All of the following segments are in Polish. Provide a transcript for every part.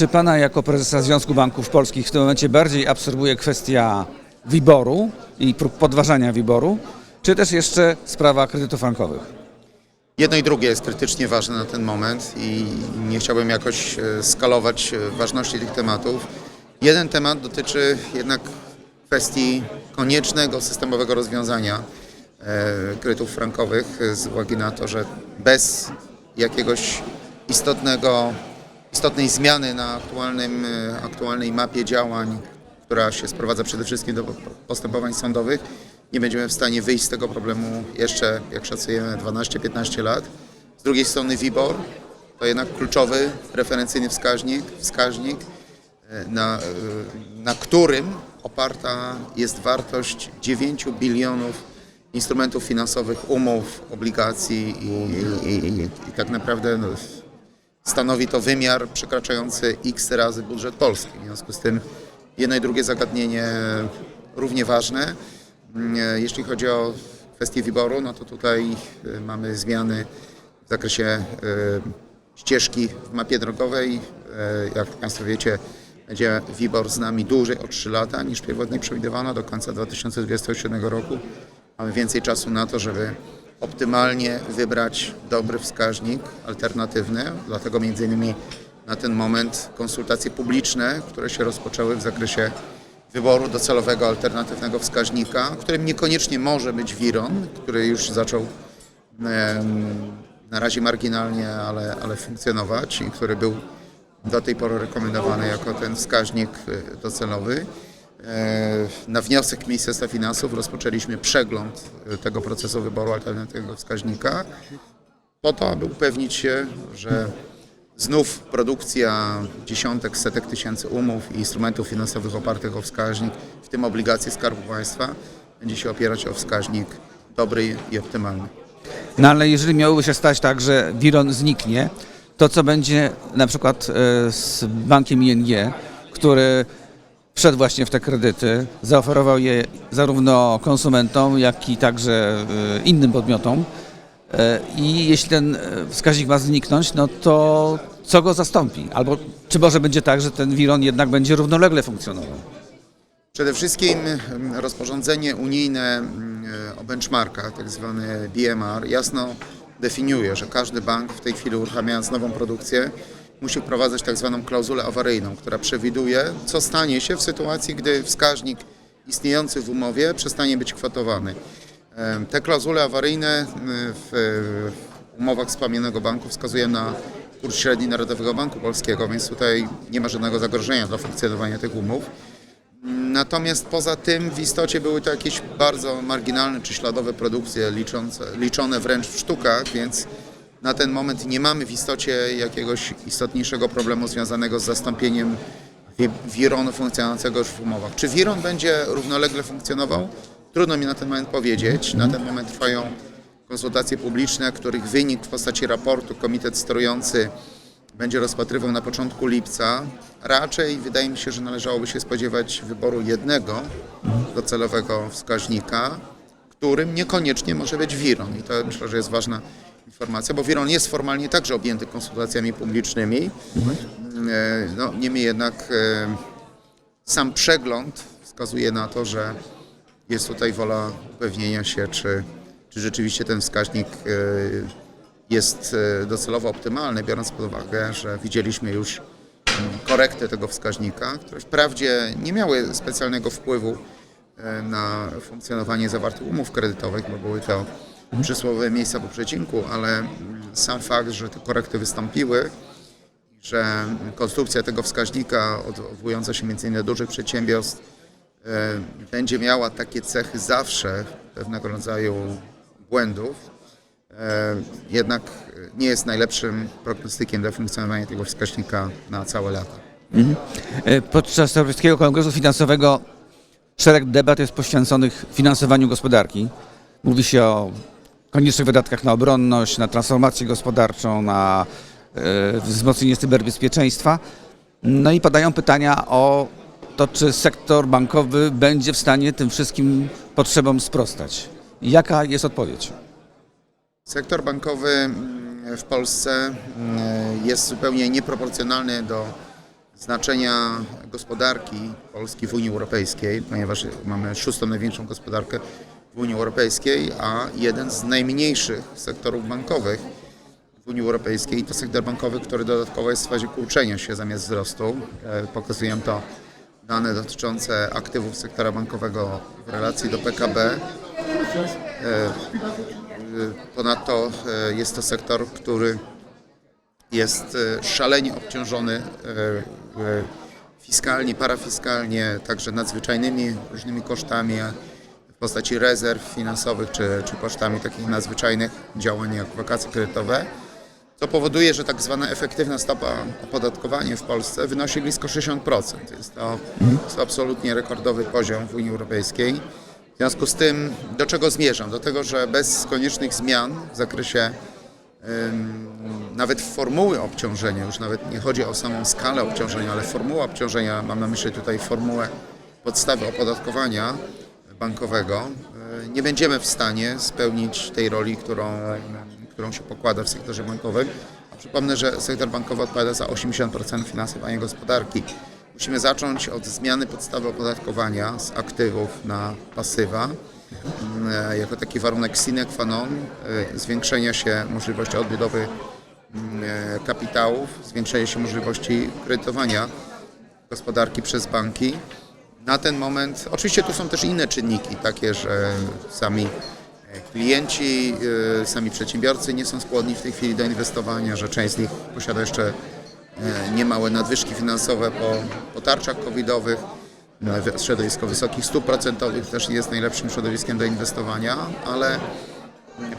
Czy pana jako prezesa Związku Banków Polskich w tym momencie bardziej absorbuje kwestia WIBOR-u i prób podważania WIBOR-u, czy też jeszcze sprawa kredytów frankowych? Jedno i drugie jest krytycznie ważne na ten moment i nie chciałbym jakoś e, skalować e, ważności tych tematów. Jeden temat dotyczy jednak kwestii koniecznego systemowego rozwiązania e, kredytów frankowych z uwagi na to, że bez jakiegoś istotnego, istotnej zmiany na aktualnym, e, aktualnej mapie działań, która się sprowadza przede wszystkim do postępowań sądowych, nie będziemy w stanie wyjść z tego problemu jeszcze, jak szacujemy, 12-15 lat. Z drugiej strony WIBOR to jednak kluczowy, referencyjny wskaźnik, wskaźnik e, na, e, na którym oparta jest wartość 9 bilionów instrumentów finansowych, umów, obligacji i, i, i, i tak naprawdę no, stanowi to wymiar przekraczający x razy budżet polski. W związku z tym jedno i drugie zagadnienie równie ważne. Mm, e, Jeśli chodzi o kwestię wyboru, no to tutaj e, mamy zmiany w zakresie e, ścieżki w mapie drogowej. Jak Państwo wiecie, będzie WIBOR z nami dłużej o 3 lata niż pierwotnie przewidywano do końca 2027 roku. Mamy więcej czasu na to, żeby optymalnie wybrać dobry wskaźnik alternatywny. Dlatego między innymi na ten moment konsultacje publiczne, które się rozpoczęły w zakresie wyboru docelowego alternatywnego wskaźnika, którym niekoniecznie może być Wiron, który już zaczął na razie marginalnie, ale, ale funkcjonować i który był do tej pory rekomendowany jako ten wskaźnik e, docelowy. E, Na wniosek Ministerstwa Finansów rozpoczęliśmy przegląd e, tego procesu wyboru alternatywnego wskaźnika po to, aby upewnić się, że znów produkcja dziesiątek, setek tysięcy umów i instrumentów finansowych opartych o wskaźnik, w tym obligacje Skarbu Państwa, będzie się opierać o wskaźnik dobry i optymalny. No ale jeżeli miałoby się stać tak, że Wiron zniknie, to co będzie na przykład e, z bankiem ING, który wszedł właśnie w te kredyty, zaoferował je zarówno konsumentom, jak i także e, innym podmiotom. E, I jeśli ten e, wskaźnik ma zniknąć, no to co go zastąpi? Albo czy może będzie tak, że ten Wiron jednak będzie równolegle funkcjonował? Przede wszystkim mm, rozporządzenie unijne mm, o benchmarkach, tak zwany BMR, jasno definiuje, że każdy bank w tej chwili uruchamiając nową produkcję musi wprowadzać tak zwaną klauzulę awaryjną, która przewiduje, co stanie się w sytuacji, gdy wskaźnik istniejący w umowie przestanie być kwotowany. Te klauzule awaryjne y, w w umowach wspomnianego banku wskazują na kurs średni Narodowego Banku Polskiego, więc tutaj nie ma żadnego zagrożenia dla funkcjonowania tych umów. Natomiast poza tym w istocie były to jakieś bardzo marginalne czy śladowe produkcje liczące, liczone wręcz w sztukach, więc na ten moment nie mamy w istocie jakiegoś istotniejszego problemu związanego z zastąpieniem wi- wironu funkcjonującego już w umowach. Czy wiron będzie równolegle funkcjonował? Trudno mi na ten moment powiedzieć. Na ten moment trwają konsultacje publiczne, których wynik w postaci raportu komitet sterujący będzie rozpatrywał na początku lipca. Raczej wydaje mi się, że należałoby się spodziewać wyboru jednego docelowego wskaźnika, którym niekoniecznie może być Wiron. I to myślę, że jest ważna informacja, bo Wiron jest formalnie także objęty konsultacjami publicznymi. E, No, niemniej jednak e, sam przegląd wskazuje na to, że jest tutaj wola upewnienia się, czy, czy rzeczywiście ten wskaźnik e, jest docelowo optymalny, biorąc pod uwagę, że widzieliśmy już mm, korektę tego wskaźnika, które wprawdzie nie miały specjalnego wpływu na funkcjonowanie zawartych umów kredytowych, bo były to przysłowe miejsca po przecinku, ale sam fakt, że te korekty wystąpiły, że konstrukcja tego wskaźnika odwołująca się między innymi do dużych przedsiębiorstw e, będzie miała takie cechy zawsze pewnego rodzaju błędów, e, jednak nie jest najlepszym prognostykiem dla funkcjonowania tego wskaźnika na całe lata. E, Podczas Europejskiego Kongresu Finansowego szereg debat jest poświęconych finansowaniu gospodarki. Mówi się o koniecznych wydatkach na obronność, na transformację gospodarczą, na e, wzmocnienie cyberbezpieczeństwa. No i padają pytania o to, czy sektor bankowy będzie w stanie tym wszystkim potrzebom sprostać. Jaka jest odpowiedź? Sektor bankowy mm, w Polsce mm, jest zupełnie nieproporcjonalny do znaczenia gospodarki Polski w Unii Europejskiej, ponieważ mamy szóstą największą gospodarkę w Unii Europejskiej, a jeden z najmniejszych sektorów bankowych w Unii Europejskiej to sektor bankowy, który dodatkowo jest w fazie kurczenia się zamiast wzrostu. E, Pokazują to dane dotyczące aktywów sektora bankowego w relacji do PKB. Ponadto e, jest to sektor, który jest e, szalenie obciążony e, e, fiskalnie, parafiskalnie, także nadzwyczajnymi różnymi kosztami postaci rezerw finansowych czy, czy kosztami takich nadzwyczajnych działań jak wakacje kredytowe, co powoduje, że tak zwana efektywna stopa opodatkowania w Polsce wynosi blisko 60%. Jest to, jest to absolutnie rekordowy poziom w Unii Europejskiej. W związku z tym, do czego zmierzam? Do tego, że bez koniecznych zmian w zakresie nawet formuły obciążenia, już nawet nie chodzi o samą skalę obciążenia, ale formuła obciążenia, mam na myśli tutaj formułę podstawy opodatkowania bankowego, e, nie będziemy w stanie spełnić tej roli, którą, którą się pokłada w sektorze bankowym. A przypomnę, że sektor bankowy odpowiada za 80% finansowania gospodarki. Musimy zacząć od zmiany podstawy opodatkowania z aktywów na pasywa e, jako taki warunek sine qua non e, zwiększenia się możliwości odbudowy mm, kapitałów, zwiększenia się możliwości kredytowania gospodarki przez banki. Na ten moment, oczywiście tu są też inne czynniki, takie, że sami e, klienci, e, sami przedsiębiorcy nie są skłonni w tej chwili do inwestowania, że część z nich posiada jeszcze e, niemałe nadwyżki finansowe po, po tarczach covidowych. No, Środowisko wysokich stóp procentowych też nie jest najlepszym środowiskiem do inwestowania, ale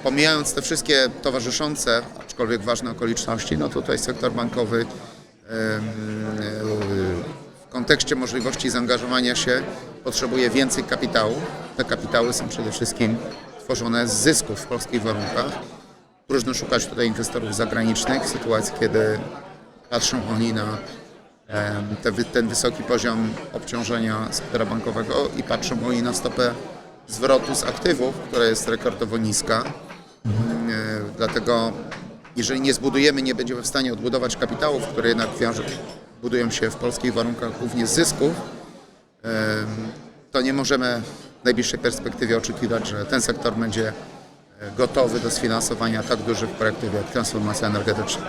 pomijając te wszystkie towarzyszące, aczkolwiek ważne okoliczności, no tutaj sektor bankowy kontekście możliwości zaangażowania się potrzebuje więcej kapitału. Te kapitały są przede wszystkim tworzone z zysków w polskich warunkach. Próżno szukać tutaj inwestorów zagranicznych w sytuacji, kiedy patrzą oni na ten wysoki poziom obciążenia sektora bankowego i patrzą oni na stopę zwrotu z aktywów, która jest rekordowo niska. E, Dlatego jeżeli nie zbudujemy, nie będziemy w stanie odbudować kapitałów, które jednak wiążą, budują się w polskich warunkach głównie z zysków, to nie możemy w najbliższej perspektywie oczekiwać, że ten sektor będzie e, gotowy do sfinansowania tak dużych projektów jak transformacja energetyczna.